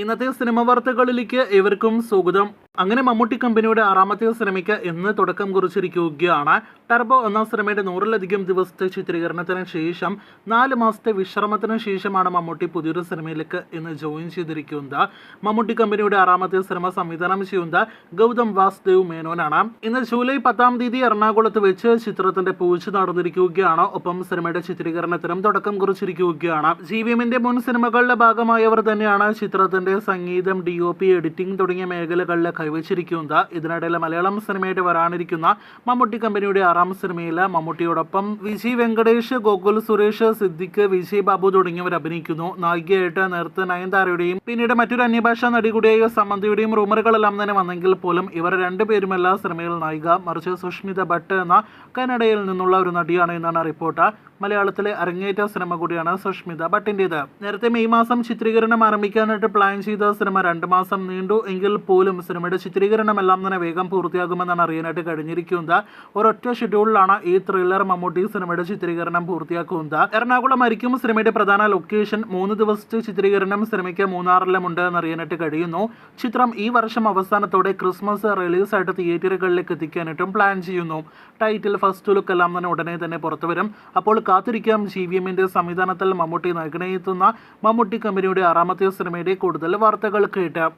ഇന്നത്തെ സിനിമ വാർത്തകളിലേക്ക് ഏവർക്കും സ്വാഗതം. അങ്ങനെ മമ്മൂട്ടി കമ്പനിയുടെ ആറാമത്തെ സിനിമയ്ക്ക് ഇന്ന് തുടക്കം കുറിച്ചിരിക്കുകയാണ്. ടർബോ എന്ന സിനിമയുടെ നൂറിലധികം ദിവസത്തെ ചിത്രീകരണത്തിന് ശേഷം നാല് മാസത്തെ വിശ്രമത്തിന് ശേഷമാണ് മമ്മൂട്ടി പുതിയൊരു സിനിമയിലേക്ക് ഇന്ന് ജോയിൻ ചെയ്തിരിക്കുന്നത്. മമ്മൂട്ടി കമ്പനിയുടെ ആറാമത്തെ സിനിമ സംവിധാനം ചെയ്യുന്നത് ഗൗതം വാസുദേവ് മേനോനാണ്. ഇന്ന് ജൂലൈ പത്താം തീയതി എറണാകുളത്ത് വെച്ച് ചിത്രത്തിന്റെ പൂച്ച നടന്നിരിക്കുകയാണ്. ഒപ്പം സിനിമയുടെ ചിത്രീകരണത്തിനും തുടക്കം കുറിച്ചിരിക്കുകയാണ്. ജി വി മുൻ സിനിമകളുടെ ഭാഗമായവർ തന്നെയാണ് ചിത്രത്തിന്റെ സംഗീതം ഡി ഒ പി എഡിറ്റിംഗ് തുടങ്ങിയ മേഖലകളിൽ കൈവച്ചിരിക്കുന്നത് ഇതിനിടയിൽ മലയാളം സിനിമയായിട്ട് വരാനിരിക്കുന്ന മമ്മൂട്ടി കമ്പനിയുടെ ആറാം സിനിമയിൽ മമ്മൂട്ടിയോടൊപ്പം വിജി വെങ്കടേഷ് ഗോകുൽ സുരേഷ് സിദ്ദിഖ് വിജയ് ബാബു തുടങ്ങിയവർ അഭിനയിക്കുന്നു. നായികയായിട്ട് നേരത്തെ നയൻതാരയുടെയും പിന്നീട് മറ്റൊരു അന്യഭാഷാ നടി കൂടിയായ സമന്തിയുടെയും റൂമറുകളെല്ലാം തന്നെ വന്നെങ്കിൽ പോലും ഇവർ രണ്ടുപേരുമല്ല സിനിമയിൽ നായിക. മറിച്ച് സുഷ്മിത ഭട്ട് എന്ന കന്നഡയിൽ നിന്നുള്ള ഒരു നടിയാണ് എന്നാണ് റിപ്പോർട്ട്. മലയാളത്തിലെ അരങ്ങേറ്റ സിനിമ കൂടിയാണ് സുഷ്മിത ഭട്ടിന്റെത്. നേരത്തെ മെയ് മാസം ചിത്രീകരണം ആരംഭിക്കാനായിട്ട് പ്ലാൻ ചെയ്ത സിനിമ രണ്ട് മാസം നീണ്ടു എങ്കിൽ പോലും സിനിമയുടെ ചിത്രീകരണം എല്ലാം തന്നെ വേഗം പൂർത്തിയാകുമെന്നാണ് അറിയാനായിട്ട് കഴിഞ്ഞിരിക്കുന്നത്. ഒരൊറ്റ ഷെഡ്യൂളിലാണ് ഈ ത്രില്ലർ മമ്മൂട്ടി സിനിമയുടെ ചിത്രീകരണം പൂർത്തിയാക്കുന്നത്. എറണാകുളം ആയിരിക്കും സിനിമയുടെ പ്രധാന ലൊക്കേഷൻ മൂന്ന് ദിവസത്തെ ചിത്രീകരണം സിനിമയ്ക്ക് മൂന്നാറിലും ഉണ്ട് എന്ന് അറിയാനായിട്ട് കഴിയുന്നു. ചിത്രം ഈ വർഷം അവസാനത്തോടെ ക്രിസ്മസ് റിലീസായിട്ട് തിയേറ്ററുകളിലേക്ക് എത്തിക്കാനായിട്ടും പ്ലാൻ ചെയ്യുന്നു. ടൈറ്റിൽ ഫസ്റ്റ് ലുക്ക് എല്ലാം തന്നെ ഉടനെ തന്നെ പുറത്തു വരും. അപ്പോൾ കാത്തിരിക്കാം. ജി വി എമ്മിന്റെ സംവിധാനത്തിൽ മമ്മൂട്ടി നഗ്നയെത്തുന്ന മമ്മൂട്ടി കമ്പനിയുടെ ആറാമത്തെ സിനിമയുടെ കൂടുതൽ വാർത്തകൾ കേട്ട്.